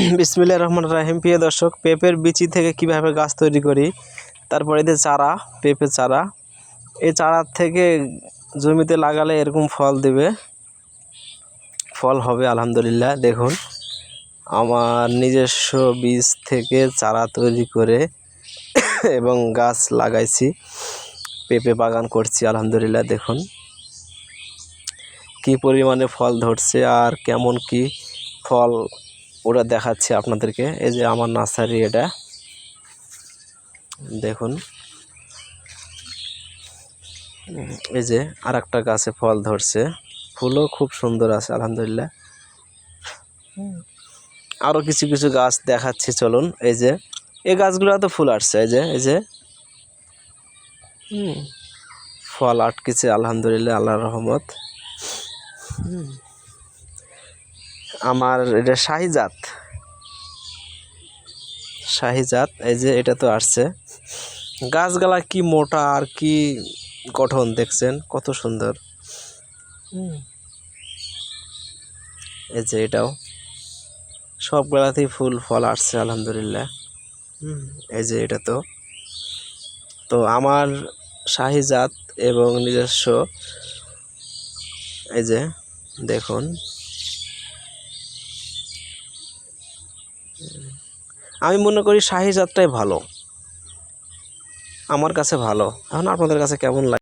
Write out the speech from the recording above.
বিসমিল্লাহ রহমান রাহিম। প্রিয় দর্শক, পেঁপের বিচি থেকে কীভাবে গাছ তৈরি করি, তারপরে এদের চারা পেঁপে চারা, এই চারা থেকে জমিতে লাগালে এরকম ফল দেবে। ফল হবে, আলহামদুলিল্লাহ, দেখুন। আমার নিজস্ব বীজ থেকে চারা তৈরি করে এবং গাছ লাগাইছি, পেঁপে বাগান করছি, আলহামদুলিল্লাহ, দেখুন। কি পরিমাণে ফল ধরছে আর কেমন কি ফল ওরা দেখাচ্ছে আপনাদেরকে। এই যে আমার নার্সারি এটা। দেখুন। এই যে আর একটা গাছে ফল ধরছে। ফুলও খুব সুন্দর আছে, আলহামদুলিল্লাহ। আরও কিছু কিছু গাছ দেখাচ্ছি, চলুন। এই যে, এই গাছগুলো তো ফুল আসছে, এই যে এই যে। ফল আটকেছে, আলহামদুলিল্লাহ আল্লাহ রহমত। হুম। আমার এটা শাহিজাত। শাহিজাত এই যে এটা তো আসছে। গাছগালা কি মোটা আর কি গঠন দেখছেন? কত সুন্দর। এই যে এটাও। সবগুলাতেই ফুল ফল আসছে আলহামদুলিল্লাহ। হুম, এই যে এটা তো। তো আমার শাহিজাত এবং নিজস্ব এই যে দেখুন। আমি মনে করি শাহি যাত্রাই ভালো। আমার কাছে ভালো। এখন আপনাদের কাছে কেমন লাগে?